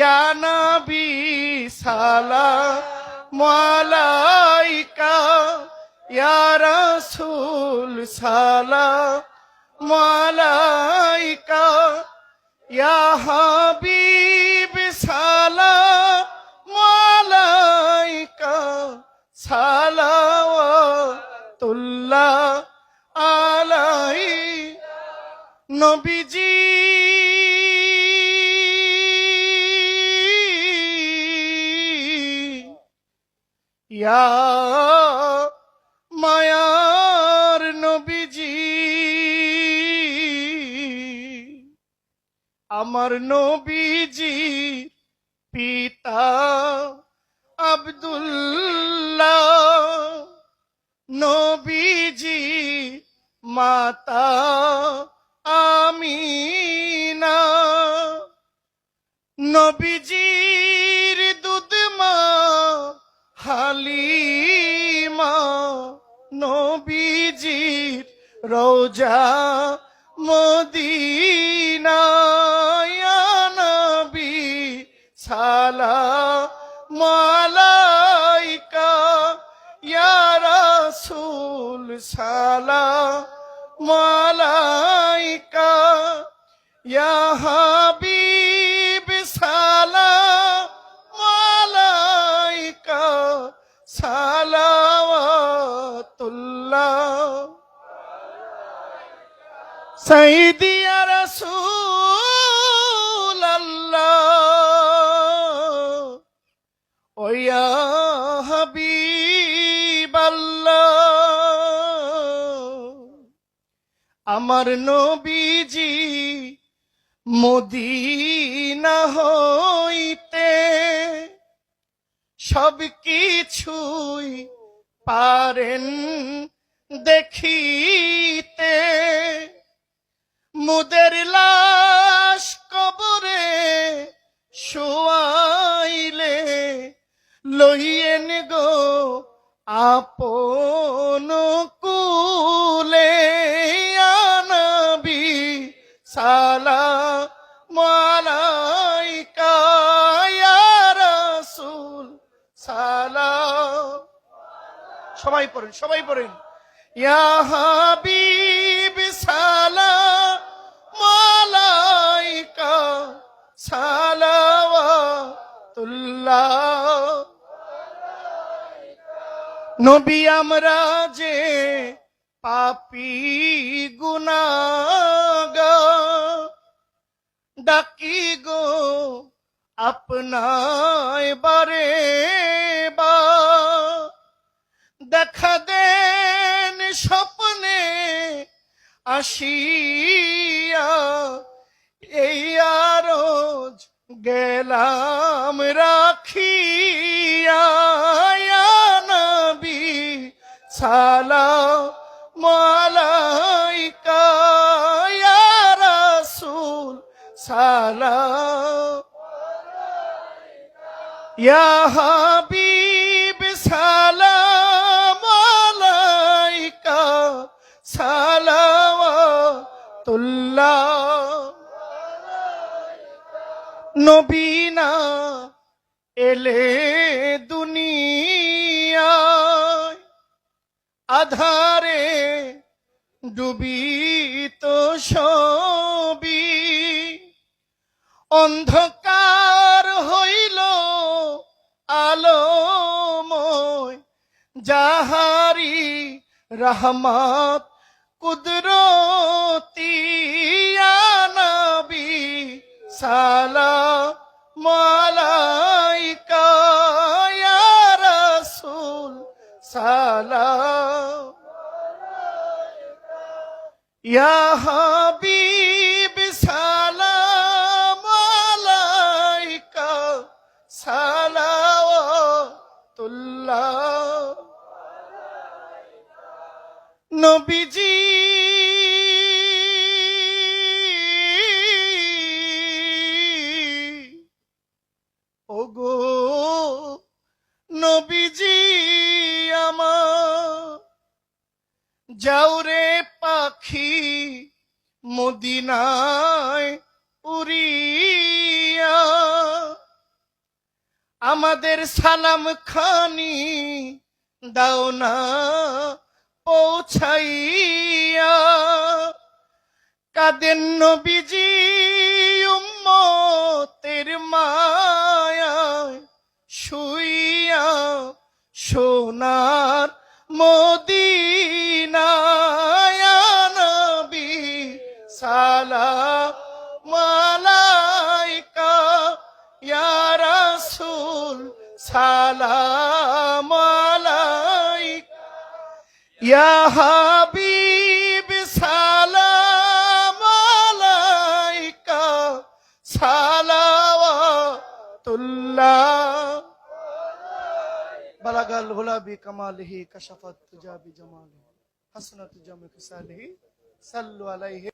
ইয়া নবী সালাম আলাইকা, ইয়া রাসূল সালাম আলাইকা, ইয়া হাবিব সালাম আলাইকা, সালাওয়াতুল্লাহ আলাই নবীজি ইয়া মায়ার নবীজি আমার নবীজি পিতা আব্দুল্লাহ নবীজি মাতা আমিনা নবীজির নবীজির রোজা মদিনা নবী সালাম আলাইকা ইয়া রাসূল সালাম আলাইকা ইয়া সাইদি ইয়া রাসূল আল্লাহ ও হাবিব আমার নবীজি মদিনা হইতে সব কিছুই পারেন দেখিতে। মুদের লাশ কবরে শোয়াইলে লইয়েন গো আপন কুলে। আনবি সালা মালাইকা ইয়া রাসূল, সালাম। সবাই পড়েন সবাই পড়েন। ইয়া হাবিব সালাম। সালাওয়াতুল্লাহ। নবী আমরা যে পাপি গুনাগা ডাকি গো আপনায় বারে বা দেখা দেন স্বপ্নে আসিয়া এই আরজ গেলাম রাখিয়া নবী, সালাম আলাইকা, ইয়া রাসূল, সালাম ইয়া হাবিব, সালাম আলাইকা, সালাওয়াতুল্লাহ। নবীনা এলে দুনিয়ায় আধারে ডুবিত সবি অন্ধকার হইল আলোময় জাহারি রহমত কুদরতি। সালাম আলাইকা ইয়া রাসূল সালাম ইয়া হাবিব সালাম আলাইকা সালাওয়াতুল্লাহ। নবীজি যাওরে পাখি, মদিনায় উড়িয়া। আমাদের সালাম খানি দাও না, পৌঁছাইয়া। কাদের নবীজি উম্মতের মায়ায় শুইয়া, সোনার মদিনায় সালাম আলাইকা ইয়া হাবিব সালাম আলাইকা সালাওয়াতুল্লাহ। বালাগাল হুলা বি কামালিহি কাশাফাত তুজা বি জামালিহি। হাসনাত জামি খিসালিহি সাল্লু আলাইহি